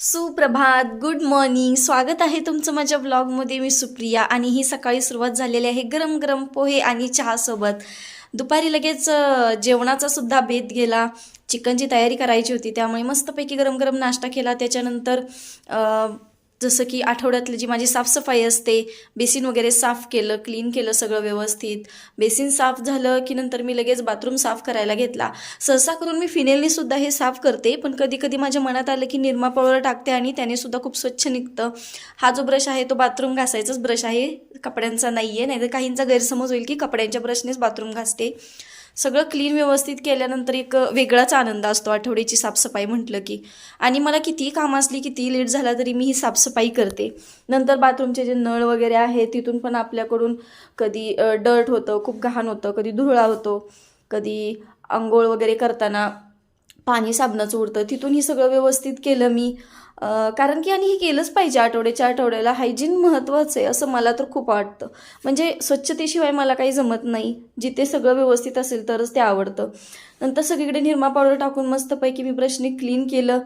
सुप्रभात good morning स्वागत आहे तुमचं माझ्या ब्लॉगमध्ये मी सुप्रिया आणि ही सकाळी सुरुवात झालेली आहे गरम गरम पोहे आणि चहासोबत. दुपारी लगेच जेवणाचा सुद्धा बेत गेला. चिकनची तयारी करायची होती त्यामुळे मस्तपैकी गरम गरम नाश्ता केला. त्याच्यानंतर जसं की आठवड्यातली जी माझी साफसफाई असते बेसिन वगैरे साफ केलं क्लीन केलं सगळं व्यवस्थित. बेसिन साफ झालं की नंतर मी लगेच बाथरूम साफ करायला घेतला. सहसा करून मी फिनेलने सुद्धा हे साफ करते पण कधी कधी माझ्या मनात आलं की निरमा पावडर टाकते आणि त्याने सुद्धा खूप स्वच्छ निघतं. हा जो ब्रश आहे तो बाथरूम घासायचाच ब्रश आहे. कपड्यांचा नाही आहे नाहीतर काहींचा गैरसमज होईल की कपड्यांच्या ब्रशनेच बाथरूम घासते. सगळं क्लीन व्यवस्थित केल्यानंतर एक वेगळाच आनंद असतो. आठवड्याची साफसफाई म्हटलं की. आणि मला कितीही काम असली कितीही लेट झाला तरी मी ही साफसफाई करते. नंतर बाथरूमचे जे नळ वगैरे आहे तिथून पण आपल्याकडून कधी डर्ट होतं खूप घाण होतं कधी धुरळा होतो कधी आंघोळ वगैरे करताना पाणी साबणाचं उरतं तिथून ही सगळं व्यवस्थित केलं मी. कारण की आणि हे केलंच पाहिजे आठवड्याच्या आठवड्याला. हायजीन महत्त्वाचं आहे असं मला तर खूप वाटतं. म्हणजे स्वच्छतेशिवाय मला काही जमत नाही. जिथे सगळं व्यवस्थित असेल तरच ते आवडतं. नंतर सगळीकडे निरमा पावडर टाकून मस्तपैकी मी ब्रशने क्लीन केलं.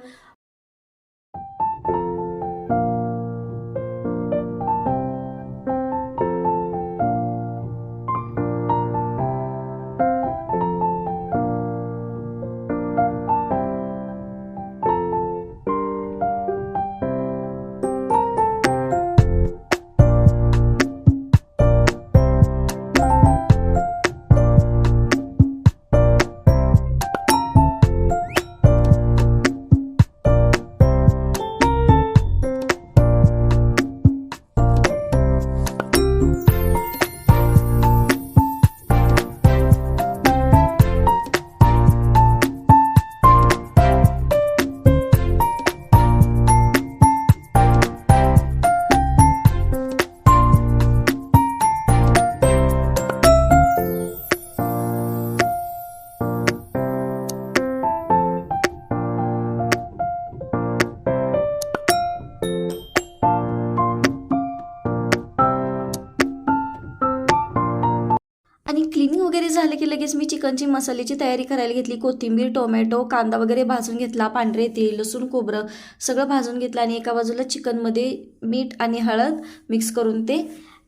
क्लिनिंग वगैरे झालं की लगेच मी चिकनची मसाल्याची तयारी करायला घेतली. कोथिंबीर टोमॅटो कांदा वगैरे भाजून घेतला पांढरे तेल लसूण कोबरं सगळं भाजून घेतलं आणि एका बाजूला चिकनमध्ये मीठ आणि हळद मिक्स करून ते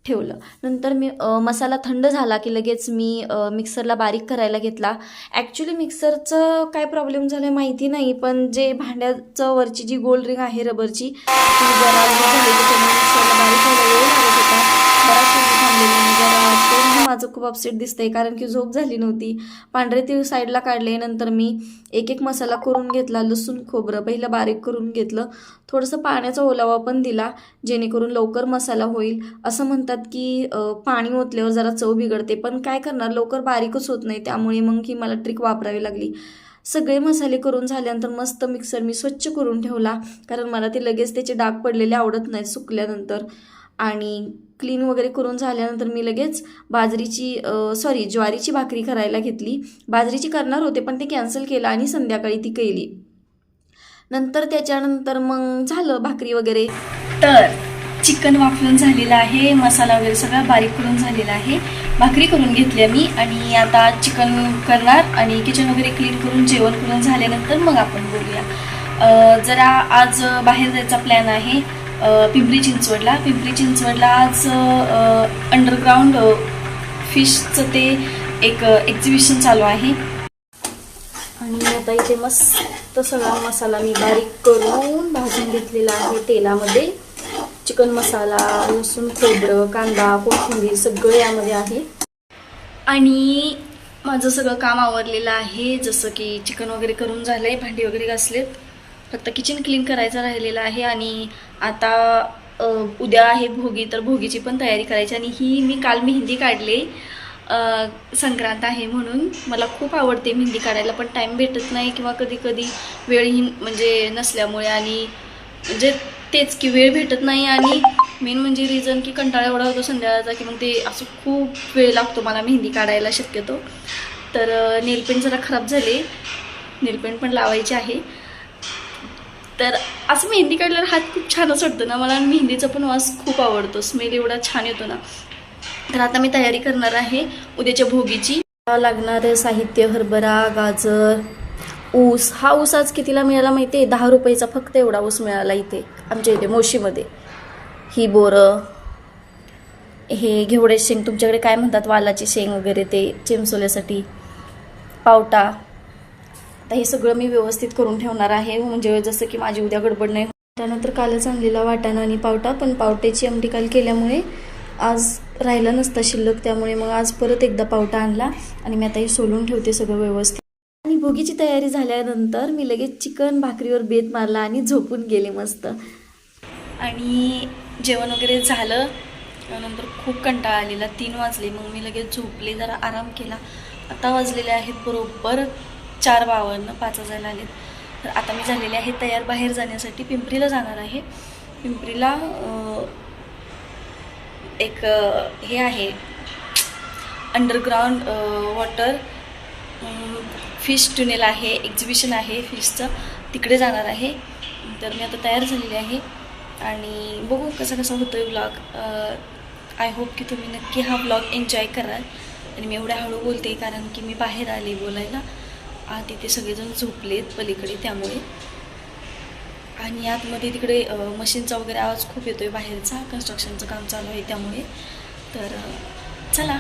ठेवलं. नंतर मी मसाला थंड झाला की लगेच मी मिक्सरला बारीक करायला घेतला. ॲक्च्युली मिक्सरचं काय प्रॉब्लेम झालं आहे माहिती नाही पण जे भांड्याचं वरची जी गोल्ड रिंग आहे रबरची ती जरा झाली त्याच्यामुळे मिक्सरला बारीक व्हायला वेळ लागत होता. बराच वेळ थांबलेली जरा तोंड म्हणजे माझं खूप अपसेट दिसतंय. कारण की झोप झाली नव्हती. पांढरे तीळ साईडला काढले. नंतर मी एक एक मसाला करून घेतला. लसूण खोबरं पहिलं बारीक करून घेतलं. थोडंसं पाण्याचा ओलावा पण दिला. जेणेकरून लवकर मसाला होईल. असं म्हणतात की पाणी ओतल्यावर जरा चव बिघडते. पण काय करणार? लवकर बारीकच होत नाही. त्यामुळे मग ही मला ट्रिक वापरावी लागली. सगळे मसाले करून झाल्यानंतर मस्त मिक्सर मी स्वच्छ करून ठेवला. कारण मला ते लगेच त्याचे डाग पडलेले आवडत नाहीत सुकल्यानंतर. आणि क्लीन वगैरे करून झाल्यानंतर मी लगेच बाजरीची सॉरी ज्वारीची भाकरी करायला घेतली. बाजरीची करणार होते पण ते कॅन्सल केलं आणि संध्याकाळी ती केली. नंतर त्याच्यानंतर मग झालं भाकरी वगैरे. तर चिकन वाफलून झालेलं आहे मसाला वगैरे सगळा बारीक करून झालेला आहे. भाकरी करून घेतली मी आणि आता चिकन करणार आणि किचन वगैरे क्लीन करून जेवण करून झाल्यानंतर मग आपण बोलूया. जरा आज बाहेर जायचा प्लॅन आहे. पिंपरी चिंचवडला. पिंपरी चिंचवडला आज अंडरग्राऊंड फिशचं ते एक एक्झिबिशन चालू आहे. आणि आता इथे मस्त सगळा मसाला मी बारीक करून भाजून घेतलेला आहे तेलामध्ये. चिकन मसाला लसूण खोबरं कांदा कोथिंबीर सगळं यामध्ये आहे. आणि माझं सगळं काम आवरलेलं आहे जसं की चिकन वगैरे करून झालं आहे भांडी वगैरे घासलेत. फक्त किचन क्लीन करायचं राहिलेलं आहे आणि आता उद्या आहे भोगी तर भोगीची पण तयारी करायची आणि ही मी काल मेहंदी काढले. संक्रांत आहे म्हणून. मला खूप आवडते मेहंदी काढायला पण टाईम भेटत नाही किंवा कधी कधी वेळही म्हणजे नसल्यामुळे आणि म्हणजे तेच की वेळ भेटत नाही आणि मेन म्हणजे रिझन की कंटाळा एवढा होतो संध्याकाळचा की मग ते असं खूप वेळ लागतो मला मेहंदी काढायला शक्यतो. तर नेलपेंट जरा खराब झाले. नेलपेंट पण लावायचे आहे. तर असं मेहंदी काढल्यावर हात खूप छानच वाटतो ना. मला मेहंदीचा पण वास खूप आवडतो. स्मेल एवढा छान येतो ना. तर आता मी तयारी करणार आहे उद्याच्या भोगीची. लागणारं साहित्य हरभरा गाजर ऊस. हा ऊस आज कितीला मिळाला माहिती आहे दहा रुपयाचा फक्त एवढा ऊस मिळाला इथे आमच्या इथे मोशीमध्ये. ही बोरं हे घेवडे शेंग. तुमच्याकडे काय म्हणतात? वालाची शेंग वगैरे ते चिमसोल्यासाठी पावटा. आता हे सगळं मी व्यवस्थित करून ठेवणार आहे. म्हणजे जसं की माझी उद्या गडबड नाही त्यानंतर कालच आणलेला वाटाणा आणि पावटा पण पावट्याची आमटी काल केल्यामुळे आज राहिला नसता शिल्लक. त्यामुळे मग आज परत एकदा पावटा आणला आणि मी आता हे सोलून ठेवते सगळं व्यवस्थित. आणि भोगीची तयारी झाल्यानंतर मी लगेच चिकन भाकरीवर बेत मारला आणि झोपून गेले मस्त. आणि जेवण वगैरे झालं. नंतर खूप कंटाळा आलेला. तीन वाजले. मग मी लगेच झोपले. जरा आराम केला. आता वाजलेले आहेत बरोबर चार बावन्न पाच वाजायला आलेत. तर आता मी झालेले आहे तयार बाहेर जाण्यासाठी पिंपरीला जाणार आहे. पिंपरीला एक हे आहे. अंडरग्राऊंड वॉटर फिश टुनेल आहे एक्झिबिशन आहे फिशचं तिकडे जाणार आहे. तर मी आता तयार झालेली आहे. आणि बघू कसा कसा होतो आहे ब्लॉग आय होप की तुम्ही नक्की हा ब्लॉग एन्जॉय कराल. आणि मी एवढ्या हळू बोलते कारण की मी बाहेर आले बोलायला. आ तिथे सगळेजण झोपलेत पलीकडे त्यामुळे. आणि आतमध्ये तिकडे मशीनचा वगैरे आवाज खूप येतो आहे बाहेरचा कन्स्ट्रक्शनचं काम चालू आहे त्यामुळे. तर चला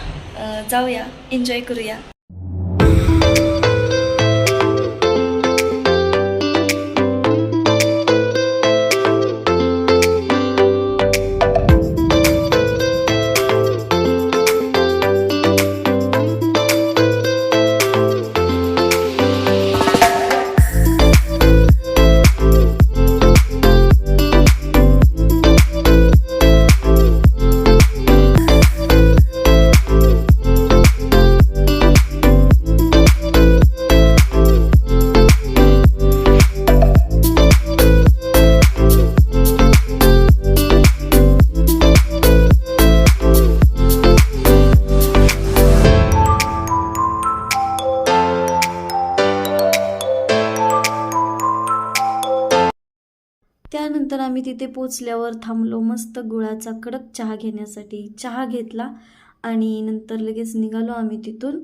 जाऊया एन्जॉय करूया. आम्ही तिथे पोचल्यावर थांबलो मस्त गुळाचा कडक चहा घेण्यासाठी. चहा घेतला आणि नंतर लगेच निघालो आम्ही तिथून.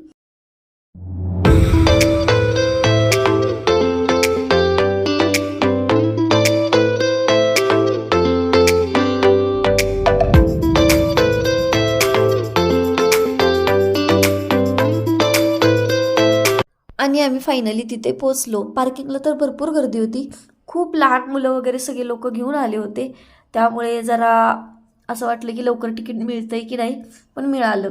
आणि आम्ही फायनली तिथे पोचलो. पार्किंगला तर भरपूर गर्दी होती. खूप लहान मुलं वगैरे सगळे लोक घेऊन आले होते. त्यामुळे जरा असं वाटलं की लवकर तिकीट मिळतंय की नाही पण मिळालं.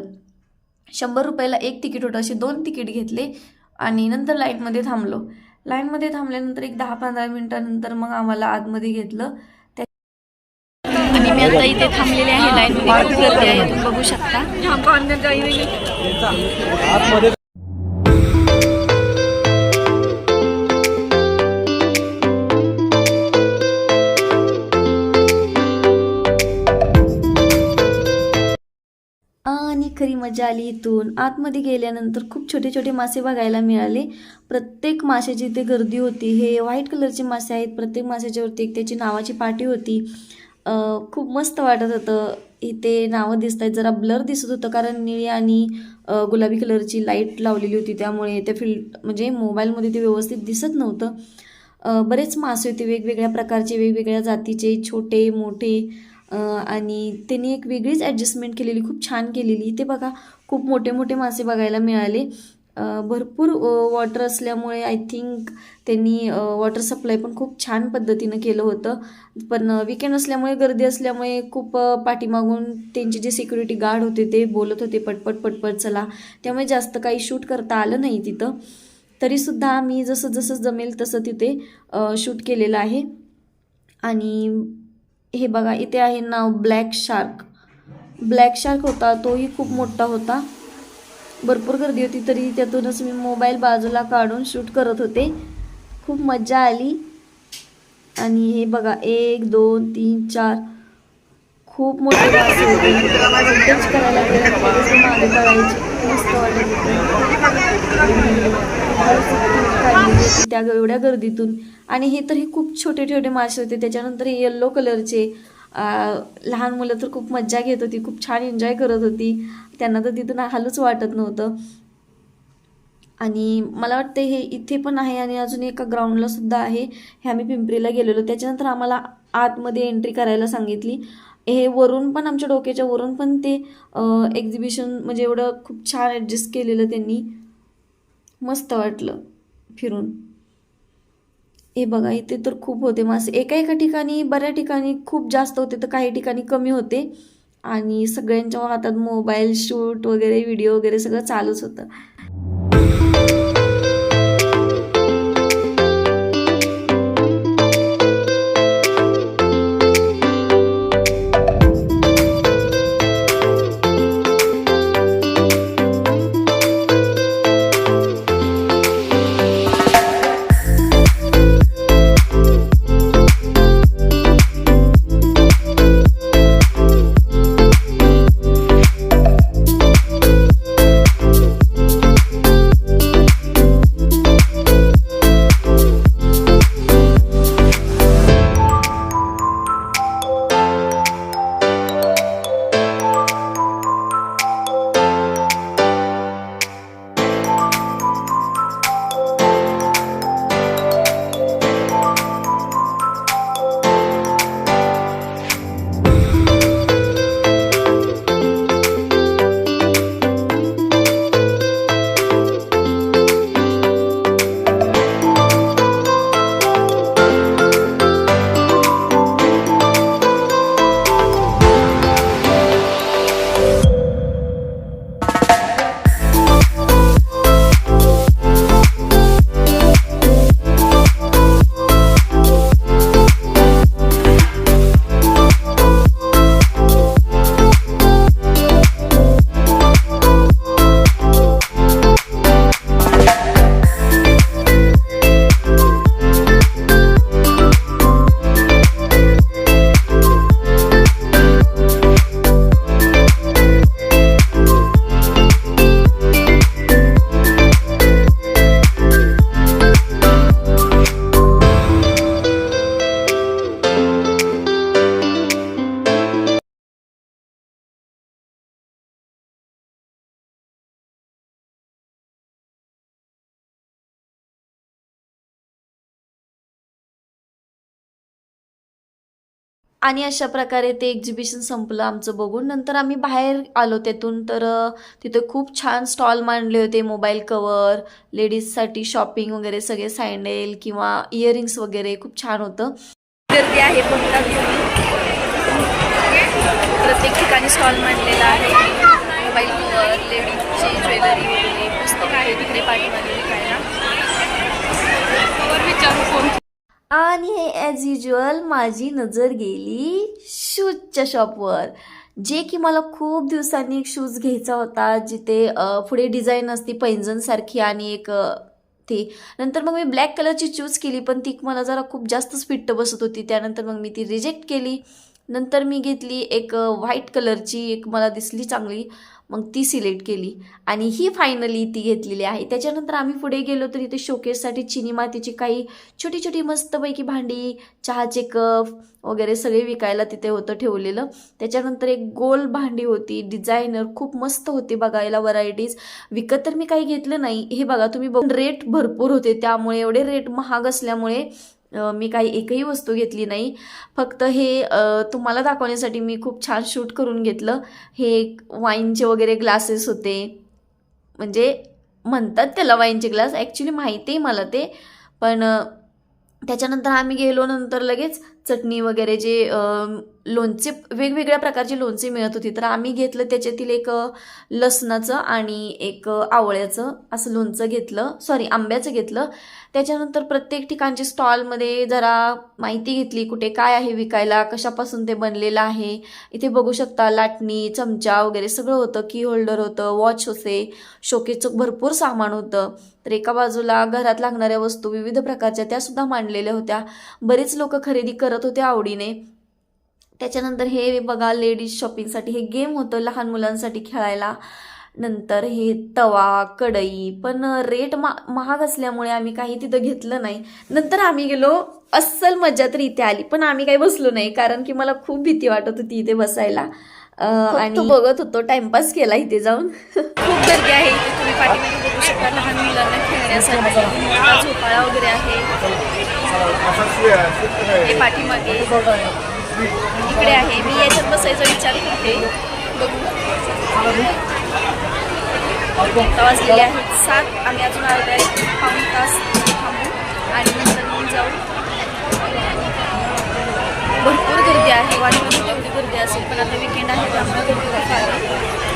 शंभर रुपयाला एक तिकीट होतं. असे दोन तिकीट घेतले आणि नंतर लाईनमध्ये थांबलो. लाईनमध्ये थांबल्यानंतर एक दहा पंधरा मिनिटानंतर मग आम्हाला आतमध्ये घेतलं. त्या आणि मी आता इथे थांबलेले आहे खूप गर्दी आहे. तुम्ही बघू शकता. खरी मजा आली इथून. आतमध्ये गेल्यानंतर खूप छोटे छोटे मासे बघायला मिळाले. प्रत्येक माशाची इथे गर्दी होती. हे व्हाईट कलरचे मासे आहेत. प्रत्येक माशाच्यावरती एक त्याची नावाची पाटी होती. खूप मस्त वाटत होतं. इथे नावं दिसत आहेत जरा ब्लर दिसत होतं कारण निळी आणि गुलाबी कलरची लाइट लावलेली होती. त्यामुळे त्या फिल्ड म्हणजे मोबाईलमध्ये ते व्यवस्थित दिसत नव्हतं. बरेच मासे होते. वेगवेगळ्या प्रकारचे वेगवेगळ्या जातीचे छोटे मोठे. आणि त्यांनी एक वेगळीच ॲडजस्टमेंट केलेली खूप छान केलेली. इथे बघा खूप मोठे मोठे मासे बघायला मिळाले. भरपूर वॉटर असल्यामुळे आय थिंक त्यांनी वॉटर सप्लाय पण खूप छान पद्धतीनं केलं होतं. पण विकेंड असल्यामुळे गर्दी असल्यामुळे खूप पाठीमागून त्यांचे जे सिक्युरिटी गार्ड होते ते बोलत होते पटपट पटपट चला. त्यामुळे जास्त काही शूट करता आलं नाही तिथं. तरीसुद्धा मी जसं जसं जमेल तसं तिथे शूट केलेलं आहे. आणि हे बघा इथे आहे नाव ब्लॅक शार्क ब्लॅक शार्क होता तोही खूप मोठा होता. भरपूर गर्दी होती तरी त्यातूनच मी मोबाईल बाजूला काढून शूट करत होते. खूप मजा आली. आणि हे बघा एक दोन तीन चार. खूप मोठे मासे होते. टच करायला गेलं मागे मस्त वाटत होतं त्या एवढ्या गर्दीतून. आणि हे तर हे खूप छोटे छोटे मासे होते. त्याच्यानंतर हे येल्लो कलरचे लहान मुलं तर खूप मज्जा घेत होती खूप छान एन्जॉय करत होती. त्यांना तर तिथून हालूच वाटत नव्हतं. आणि मला वाटतं हे इथे पण आहे आणि अजून एका ग्राउंडला सुद्धा आहे. हे आम्ही पिंपरीला गेलेलो. त्याच्यानंतर आम्हाला आतमध्ये एंट्री करायला सांगितली. हे वरून पण आमच्या डोक्याच्या वरून पण ते एक्झिबिशन म्हणजे एवढं खूप छान ॲडजस्ट केलेलं त्यांनी. मस्त वाटलं फिरून. हे बघा इथे तर खूप होते मासे. एका एका ठिकाणी बऱ्या ठिकाणी खूप जास्त होते तर काही ठिकाणी कमी होते. आणि सगळ्यांच्या हातात मोबाईल शूट वगैरे व्हिडिओ वगैरे सगळं चालूच होतं. आणि अशा प्रकारे ते एक्झिबिशन संपलं आमचं बघून. नंतर आम्ही बाहेर आलो त्यातून तर तिथे खूप छान स्टॉल मांडले होते मोबाईल कवर लेडीजसाठी शॉपिंग वगैरे सगळे सँडेल किंवा इयरिंग्स वगैरे खूप छान होतं. गर्दी आहे प्रत्येक ठिकाणी स्टॉल मांडलेला आहे. मोबाईल कवर लेडीजची ज्वेलरी वगैरे पुस्तक आहे तिकडे पाठीमागे विकायला आणि हे ॲज युजल माझी नजर गेली शूजच्या शॉपवर जे की मला खूप दिवसांनी एक शूज घ्यायचा होता जिथे पुढे डिझाईन असती पैंजणसारखी आणि एक ती. नंतर मग मी ब्लॅक कलरची चूज केली पण ती मला जरा खूप जास्तच फिट्ट बसत होती. त्यानंतर मग मी ती रिजेक्ट केली. नंतर मी घेतली एक व्हाईट कलरची एक मला दिसली चांगली. मग ती सिलेक्ट केली. आणि ही फायनली ती घेतलेली आहे. त्याच्यानंतर आम्ही पुढे गेलो तर इथे शोकेससाठी चिनी मातीची काही छोटी छोटी मस्तपैकी भांडी चहाचे कप वगैरे सगळे विकायला तिथे होतं ठेवलेलं. त्याच्यानंतर एक गोल भांडी होती. डिझायनर खूप मस्त होती बघायला व्हरायटीज विकत तर मी काही घेतलं नाही. हे बघा तुम्ही बघून रेट भरपूर होते. त्यामुळे एवढे रेट महाग असल्यामुळे मी काही एकही वस्तू घेतली नाही. फक्त हे तुम्हाला दाखवण्यासाठी मी खूप छान शूट करून घेतलं. हे वाईनचे वगैरे ग्लासेस होते. म्हणजे म्हणतात त्याला वाईनचे ग्लास. ॲक्च्युली माहिती आहे मला ते. पण त्याच्यानंतर आम्ही गेलो नंतर लगेच चटणी वगैरे जे लोणचे वेगवेगळ्या प्रकारची लोणचे मिळत होती. तर आम्ही घेतलं त्याच्यातील एक लसणाचं आणि एक आवळ्याचं असं लोणचं घेतलं. सॉरी आंब्याचं घेतलं. त्याच्यानंतर प्रत्येक ठिकाणच्या स्टॉलमध्ये जरा माहिती घेतली कुठे काय आहे विकायला कशापासून ते बनलेलं आहे. इथे बघू शकता लाटणी चमचा वगैरे सगळं होतं. की होल्डर होतं वॉच होते शोकेचं भरपूर सामान होतं. तर एका बाजूला घरात लागणाऱ्या वस्तू विविध प्रकारच्या त्यासुद्धा मांडलेल्या होत्या. बरेच लोक खरेदी कर करत होते आवडीने. त्याच्यानंतर हे बघा लेडीज शॉपिंगसाठी हे गेम होतं लहान मुलांसाठी खेळायला. नंतर हे तवा कढई पण रेट मा महाग असल्यामुळे आम्ही काही तिथं घेतलं नाही. नंतर आम्ही गेलो अस्सल मजा तर इथे आली. पण आम्ही काही बसलो नाही कारण की मला खूप भीती वाटत होती इथे बसायला. आणि बघत होतो टाइमपास केला इथे जाऊन. खूप गर्दी आहे इथे. तुम्ही पाठीमागे बघू शकता लहान मुलांना खेळण्यासाठी. झोपाळा वगैरे आहे. हे पाठीमागे. इकडे आहे. मी याच्यात बसायचा विचार करते. बघू. आता वाजलेले आहेत सात. आम्ही अजून अर्धा एक पाऊन तास थांबू आणि नंतर मग जाऊ. भरपूर गर्दी आहे. वाटमध्ये तेवढी गर्दी असेल पण आता विकेंड आहे त्यामुळे गर्दी खूप आहे.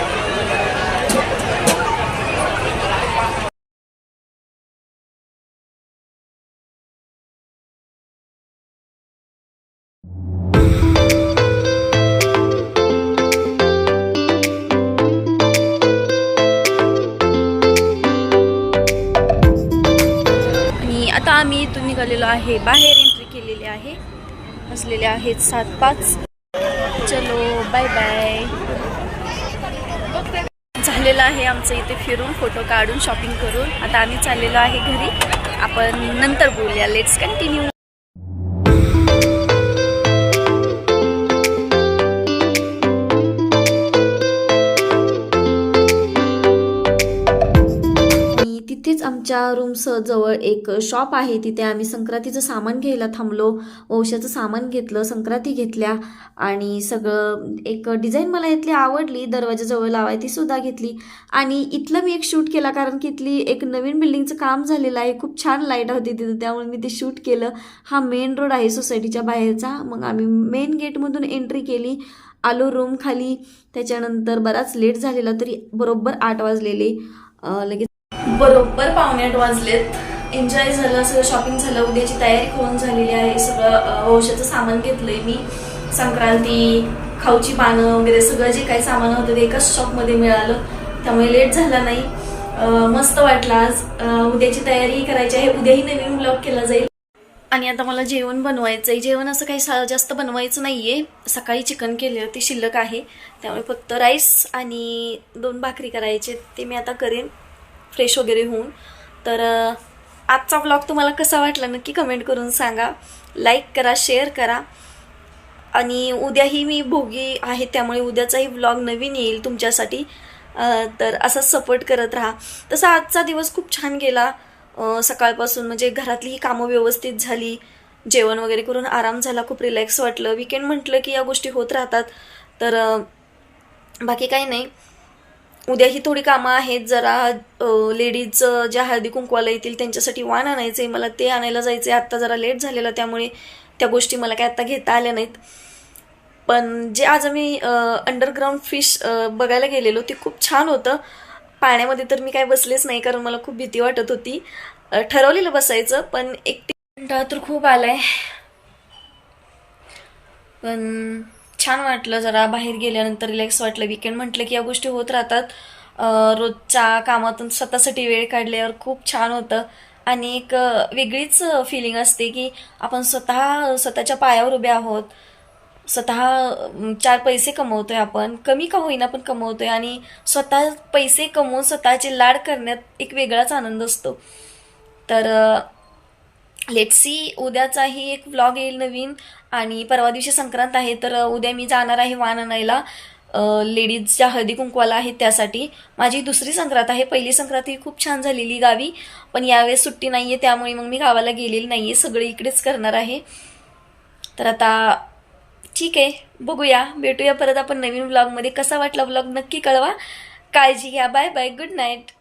आहे बाहेर एंट्री केलेली आहे. असलेले आहेत सात पाच. चलो बाय बाय झालेलं आहे आमचं इथे फिरून फोटो काढून शॉपिंग करून. आता आम्ही चाललेलो आहे घरी. आपण नंतर बोलूया. लेट्स कंटिन्यू आमच्या रूम्स जवळ एक शॉप आहे. तिथे आम्ही संक्रांतीचं सामान घ्यायला थांबलो. वंशाचं सामान घेतलं संक्रांती घेतल्या आणि सगळं एक डिझाईन मला इथली आवडली. दरवाजाजवळ लावाय ती सुद्धा घेतली. आणि इथलं मी एक शूट केला कारण की इथली एक नवीन बिल्डिंगचं काम झालेलं आहे. खूप छान लाइट होती तिथं त्यामुळे मी ते शूट केलं. हा मेन रोड आहे सोसायटीच्या बाहेरचा. मग आम्ही मेन गेटमधून एंट्री केली. आलो रूम खाली. त्याच्यानंतर बराच लेट झालेला तरी बरोबर आठ वाजलेले. लगेच बरोबर पावण्यात वाजलेत. एन्जॉय झालं सगळं शॉपिंग झालं उद्याची तयारी करून झालेली आहे. सगळं औषधाचं सामान घेतलंय मी. संक्रांती खाऊची पानं वगैरे सगळं जे काही सामान होतं ते एकाच शॉपमध्ये मिळालं. त्यामुळे लेट झाला नाही. मस्त वाटलं आज. उद्याची तयारी करायची आहे. उद्याही नवीन ब्लॉग केला जाईल. आणि आता मला जेवण बनवायचं आहे जेवण असं काही सा- जास्त बनवायचं नाहीये. सकाळी चिकन केले होते शिल्लक आहे. त्यामुळे फक्त राईस आणि दोन भाकरी करायचे ते मी आता करेन. फ्रेश वगैरे होऊन. तर आजचा ब्लॉग तुम्हाला कसा वाटला नक्की कमेंट करून सांगा. लाईक करा शेअर करा. आणि उद्याही मी भोगी आहे त्यामुळे उद्याचाही ब्लॉग नवीन येईल तुमच्यासाठी. तर असाच सपोर्ट करत राहा. तसा आजचा दिवस खूप छान गेला. सकाळपासून म्हणजे घरातली ही कामं व्यवस्थित झाली. जेवण वगैरे करून आराम झाला खूप रिलॅक्स वाटलं. विकेंड म्हटलं की या गोष्टी होत राहतात. तर बाकी काही नाही. उद्याही थोडी कामं आहेत. जरा लेडीज ज्या हळदी कुंकवाला येतील त्यांच्यासाठी वाण आणायचं आहे मला ते आणायला जायचं आहे आत्ता जरा लेट झालेलं त्यामुळे त्या गोष्टी मला काय आत्ता घेता आल्या नाहीत. पण जे आज आम्ही अंडरग्राऊंड फिश बघायला गेलेलो ते खूप छान होतं. पाण्यामध्ये तर मी काय बसलेच नाही कारण मला खूप भीती वाटत होती. ठरवलेलं बसायचं पण एकटी कंटाळा तर खूप आलाय. पण छान वाटलं जरा बाहेर गेल्यानंतर रिलॅक्स वाटलं. विकेंड म्हटलं की या गोष्टी होत राहतात. रोजच्या कामातून स्वतःसाठी वेळ काढल्यावर खूप छान होतं. आणि एक वेगळीच फिलिंग असते की आपण स्वतः स्वतःच्या पायावर उभे आहोत. स्वतः चार पैसे कमवतोय आपण. कमी का होईना पण कमवतोय. आणि स्वतः पैसे कमवून स्वतःचे लाड करण्यात एक वेगळाच आनंद असतो. तर लेट्स सी उद्याचाही एक व्लॉग येईल नवीन. आणि परवा दिवशी संक्रांत आहे तर उद्या मी जाणार आहे वाण आणायला. लेडीज ज्या हळदी कुंकवाला आहेत त्यासाठी. माझी दुसरी संक्रांत आहे. पहिली संक्रांत ही खूप छान झालेली गावी. पण यावेळेस सुट्टी नाही आहे त्यामुळे मग मी गावाला गेलेली नाही आहे सगळे इकडेच करणार आहे. तर आता ठीक आहे बघूया. भेटूया परत आपण नवीन व्लॉगमध्ये कसा वाटला व्लॉग नक्की कळवा. काळजी घ्या. Bye bye good night